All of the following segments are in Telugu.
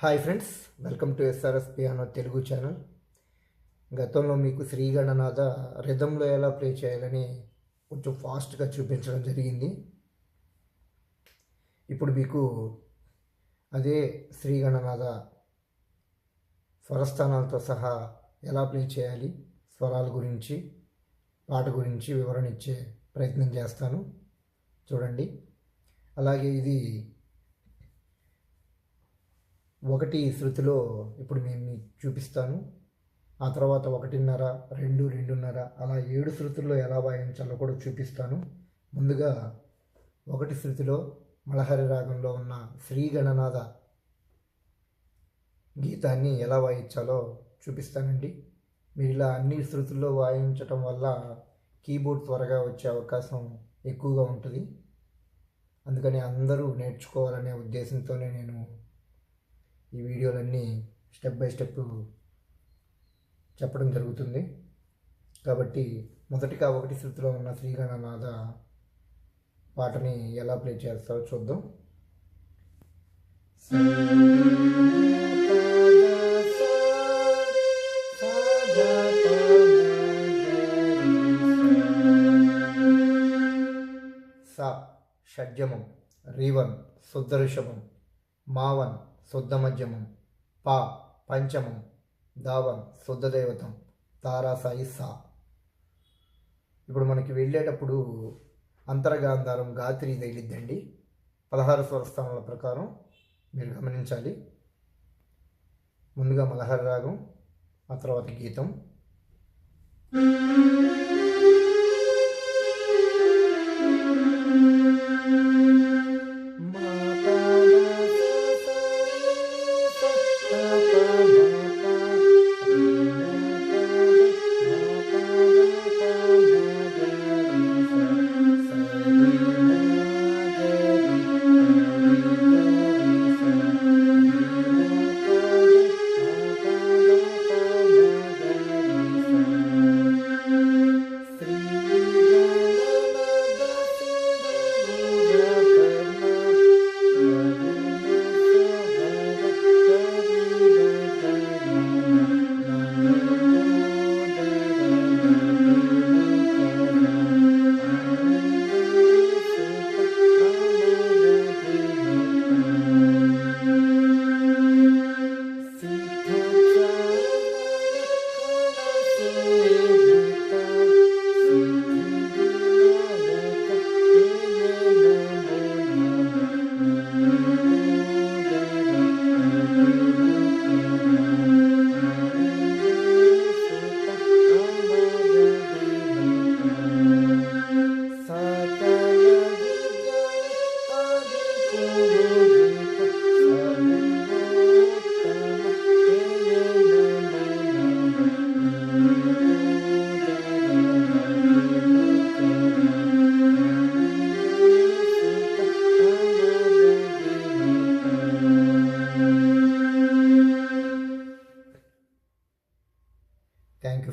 Hi friends welcome to S R S piano Telugu channel. గతంలో మీకు శ్రీగణనాథ రిధంలో ఎలా ప్లే చేయాలని కొంచెం ఫాస్ట్గా చూపించడం జరిగింది. ఇప్పుడు మీకు అదే శ్రీగణనాథ స్వరస్థానాలతో సహా ఎలా ప్లే చేయాలి స్వరాల గురించి పాట గురించి వివరణ ఇచ్చే ప్రయత్నం చేస్తాను. చూడండి. అలాగే ఇది ఒకటి శృతిలో ఇప్పుడు నేను మీకు చూపిస్తాను. ఆ తర్వాత ఒకటిన్నర రెండు రెండున్నర అలా ఏడు శృతుల్లో ఎలా వాయించాలో కూడా చూపిస్తాను. ముందుగా ఒకటి శృతిలో మలహరి రాగంలో ఉన్న శ్రీ గణనాథ గీతాన్ని ఎలా వాయించాలో చూపిస్తానండి. మీరు ఇలా అన్ని శృతుల్లో వాయించటం వల్ల కీబోర్డ్ త్వరగా వచ్చే అవకాశం ఎక్కువగా ఉంటుంది. అందుకని అందరూ నేర్చుకోవాలనే ఉద్దేశంతోనే నేను ఈ వీడియోలన్నీ స్టెప్ బై స్టెప్ చెప్పడం జరుగుతుంది. కాబట్టి మొదటిగా ఒకటి శృతిలో ఉన్న శ్రీగణనాథ పాటని ఎలా ప్లే చేస్తారో చూద్దాం. స. షడ్జమం రీవన్ సుద్దరిషమం మావన్ శుద్ధ మధ్యమం పా పంచమం దావం శుద్ధ దైవతం తారాసాయి సా. ఇప్పుడు మనకి వెళ్ళేటప్పుడు అంతరగాంధారం గాత్రి తగిలిద్దండి పదహారు స్వరస్థానాల ప్రకారం మీరు గమనించాలి. ముందుగా మలహర రాగం ఆ తర్వాత గీతం.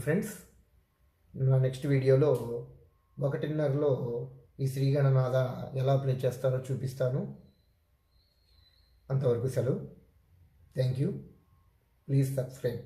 ఫ్రెండ్స్ నా నెక్స్ట్ వీడియోలో ఒకటిన్నరలో ఈ శ్రీగణనాథ ఎలా ప్లే చేస్తారో చూపిస్తాను. అంతవరకు సెలవు. Thank you please subscribe